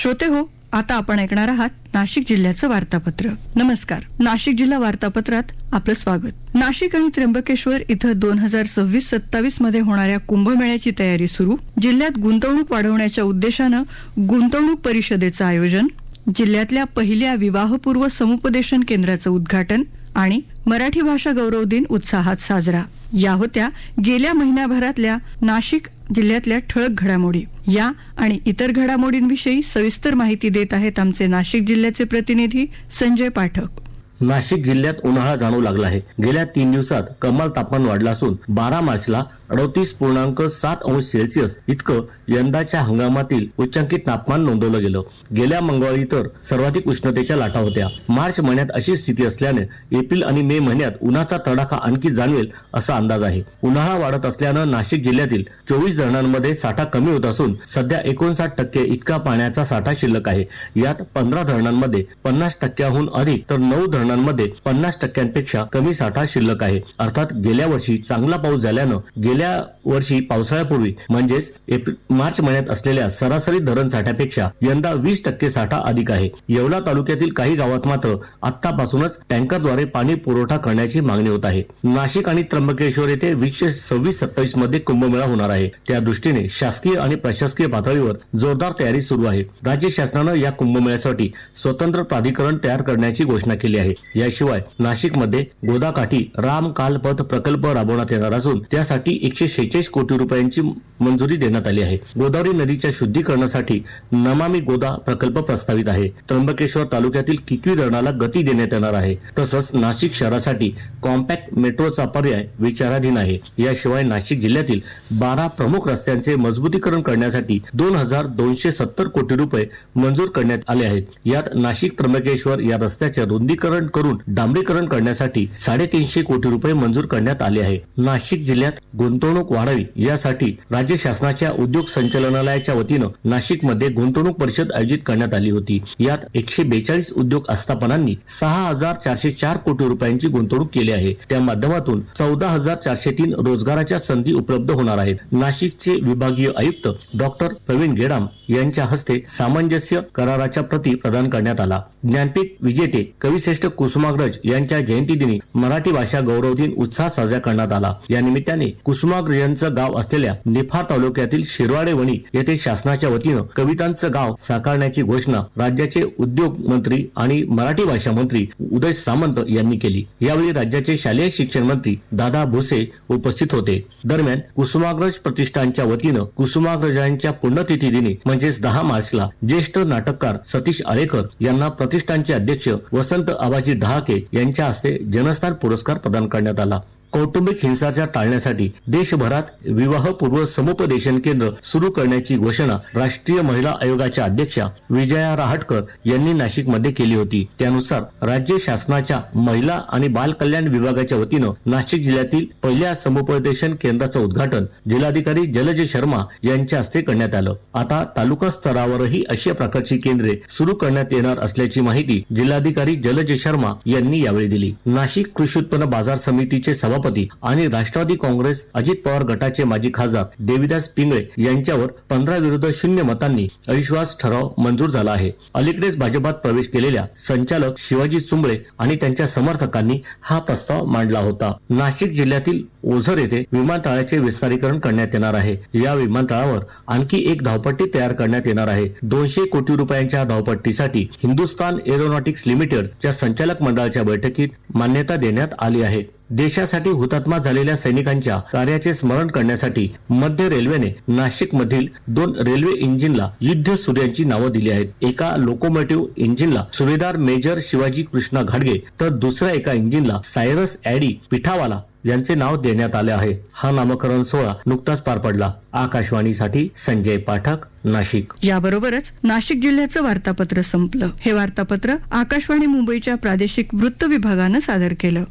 श्रोते हो आता आपण ऐकणार आहात नाशिक जिल्ह्याचं वार्तापत्र. नमस्कार. नाशिक जिल्हा वार्तापत्रात आपलं स्वागत. नाशिक आणि त्र्यंबकेश्वर इथं दोन हजार सव्वीस सत्तावीसमध्ये होणाऱ्या कुंभमेळ्याची तयारी सुरू. जिल्ह्यात गुंतवणूक वाढवण्याच्या उद्देशानं गुंतवणूक परिषदेचं आयोजन जिल्ह्यातल्या पहिल्या विवाहपूर्व समुपदेशन केंद्राचं उद्घाटन आणि मराठी भाषा गौरव दिन उत्साहात साजरा. या होत्या गेल्या महिन्याभरातल्या नाशिक जिल्ह्यातल्या ठळक घडामोडी. या आणि इतर घडामोडींविषयी सविस्तर माहिती देत आहेत आमचे नाशिक जिल्ह्याचे प्रतिनिधी संजय पाठक. नाशिक जिल्ह्यात उन्हाळा जाणवू लागला आहे. गेल्या तीन दिवसात कमाल तापमान वाढलं असून बारा मार्चला अडतीस पूर्णांक सात अंश सेल्सिअस इतकं यंदाच्या हंगामातील उच्चांकित तापमान नोंदवलं गेलं. गेल्या मंगळवारी तर सर्वाधिक उष्णतेच्या लाटा होत्या. मार्च महिन्यात अशी स्थिती असल्याने एप्रिल आणि मे महिन्यात उन्हाचा तडाखा आणखी जाणवेल असा अंदाज आहे. उन्हाळा वाढत असल्यानं नाशिक जिल्ह्यातील चोवीस धरणांमध्ये साठा कमी होत असून सध्या एकोणसाठ टक्के इतका पाण्याचा साठा शिल्लक आहे. यात पंधरा धरणांमध्ये पन्नास टक्क्याहून अधिक तर नऊ धरणांमध्ये पन्नास टक्क्यांपेक्षा कमी साठा शिल्लक आहे. अर्थात गेल्या वर्षी चांगला पाऊस झाल्यानं गेल्या वर्षी पावसाळ्यापूर्वी म्हणजेच एप्रिल मार्च महिन्यात असलेल्या सरासरी धरण साठ्यापेक्षा यंदा वीस टक्के साठा अधिक आहे. येवला तालुक्यातील काही गावात मात्र आतापासूनच टँकरद्वारे पाणी पुरवठा करण्याची मागणी होत आहे. नाशिक आणि त्र्यंबकेश्वर येथे वीसशे सव्वीस सत्तावीसमध्ये कुंभमेळा होणार आहे. त्या दृष्टीने शासकीय आणि प्रशासकीय पातळीवर जोरदार तयारी सुरू आहे. राज्य शासनानं या कुंभमेळ्यासाठी स्वतंत्र प्राधिकरण तयार करण्याची घोषणा केली आहे. याशिवाय नाशिकमध्ये गोदाकाठी राम कालपथ प्रकल्प राबवण्यात येणार असून त्यासाठी एकशे शेहेचाळीस कोटी रुपयांची मंजुरी देण्यात आली आहे. गोदावरी नदीच्या शुद्धीकरणासाठी नमामी गोदा प्रकल्प प्रस्तावित आहे. त्र्यंबकेश्वर तालुक्यातील किकवी धरणाला गती देण्यात येणार आहे. तसंच नाशिक शहरासाठी कॉम्पॅक्ट मेट्रोचा पर्याय विचाराधीन आहे. याशिवाय नाशिक जिल्ह्यातील बारा प्रमुख रस्त्यांचे मजबूतीकरण करण्यासाठी दोन हजार दोनशे सत्तर कोटी रुपये मंजूर करण्यात आले आहेत. यात नाशिक त्र्यंबकेश्वर या रस्त्याचे रुंदीकरण करून डांबरीकरण करण्यासाठी साडेतीनशे कोटी रुपये मंजूर करण्यात आले आहे. नाशिक जिल्ह्यात गुंतवणूक वाढावी यासाठी राज्य शासनाच्या उद्योग संचालनालयाच्या वतीनं नाशिकमध्ये गुंतवणूक परिषद आयोजित करण्यात आली होती. यात एकशे बेचाळीस उद्योग आस्थापनांनी सहा हजार चारशे चार कोटी रुपयांची गुंतवणूक केली आहे. त्या माध्यमातून चौदा हजार चारशे तीन रोजगाराच्या संधी उपलब्ध होणार आहेत. नाशिकचे विभागीय आयुक्त डॉक्टर प्रवीण गेडाम यांच्या हस्ते सामंजस्य कराराच्या प्रती प्रदान करण्यात आला. ज्ञानपीठ विजेते कविश्रेष्ठ कुसुमाग्रज यांच्या जयंतीदिनी मराठी भाषा गौरव दिन उत्साह साजरा करण्यात आला. या निमित्ताने कुसुम कुसुमाग्र यांचं गाव असलेल्या निफाड तालुक्यातील शिरवाडे वणी येथे शासनाच्या वतीनं कवितांचं गाव साकारण्याची घोषणा राज्याचे उद्योग मंत्री आणि मराठी भाषा मंत्री उदय सामंत यांनी केली. यावेळी राज्याचे शालेय शिक्षण मंत्री दादा भुसे उपस्थित होते. दरम्यान कुसुमाग्रज प्रतिष्ठानच्या वतीनं कुसुमाग्रजांच्या पुण्यतिथी दिनी म्हणजेच दहा मार्चला ज्येष्ठ नाटककार सतीश आळेकर यांना प्रतिष्ठानचे अध्यक्ष वसंत आबाजी डहाके यांच्या हस्ते जनस्थान पुरस्कार प्रदान करण्यात आला. कौटुंबिक हिंसाचार टाळण्यासाठी देशभरात विवाहपूर्व समुपदेशन केंद्र सुरू करण्याची घोषणा राष्ट्रीय महिला आयोगाच्या अध्यक्षा विजया रहाटकर यांनी नाशिकमध्ये केली होती. त्यानुसार राज्य शासनाच्या महिला आणि बाल कल्याण विभागाच्या वतीनं नाशिक जिल्ह्यातील पहिल्या समुपदेशन केंद्राचं उद्घाटन जिल्हाधिकारी जलज शर्मा यांच्या हस्ते करण्यात आलं. आता तालुका स्तरावरही अशा प्रकारची केंद्रे सुरू करण्यात येणार असल्याची माहिती जिल्हाधिकारी जलज शर्मा यांनी यावेळी दिली. नाशिक कृषी उत्पन्न बाजार समितीचे सभापती आणि राष्ट्रवादी काँग्रेस अजित पवार गटाचे माजी खासदार देविदास पिंगळे यांच्यावर पंधरा विरुद्ध शून्य मतांनी अविश्वास ठराव मंजूर झाला आहे. अलीकडेच भाजपात प्रवेश केलेल्या संचालक शिवाजी चुंबळे आणि त्यांच्या समर्थकांनी हा प्रस्ताव मांडला होता. नाशिक जिल्ह्यातील ओझर येथे विमानतळाचे विस्तारीकरण करण्यात येणार आहे. या विमानतळावर आणखी एक धावपट्टी तयार करण्यात येणार आहे. दोनशे कोटी रुपयांच्या धावपट्टीसाठी हिंदुस्तान एरोनॉटिक्स लिमिटेडच्या संचालक मंडळाच्या बैठकीत मान्यता देण्यात आली आहे. देशासाठी हुतात्मा झालेल्या सैनिकांच्या कार्याचे स्मरण करण्यासाठी मध्य रेल्वेने नाशिक मधील दोन रेल्वे इंजिनला युद्ध सूर्यांची नावं दिली आहेत. एका लोकोमोटिव्ह इंजिनला सुभेदार मेजर शिवाजी कृष्णा घाडगे तर दुसऱ्या एका इंजिनला सायरस ऍडी पिठावाला यांचे नाव देण्यात आले आहे. हा नामकरण सोहळा नुकताच पार पडला. आकाशवाणीसाठी संजय पाठक नाशिक. याबरोबरच नाशिक जिल्ह्याचं वार्तापत्र संपलं. हे वार्तापत्र आकाशवाणी मुंबईच्या प्रादेशिक वृत्त विभागानं सादर केलं.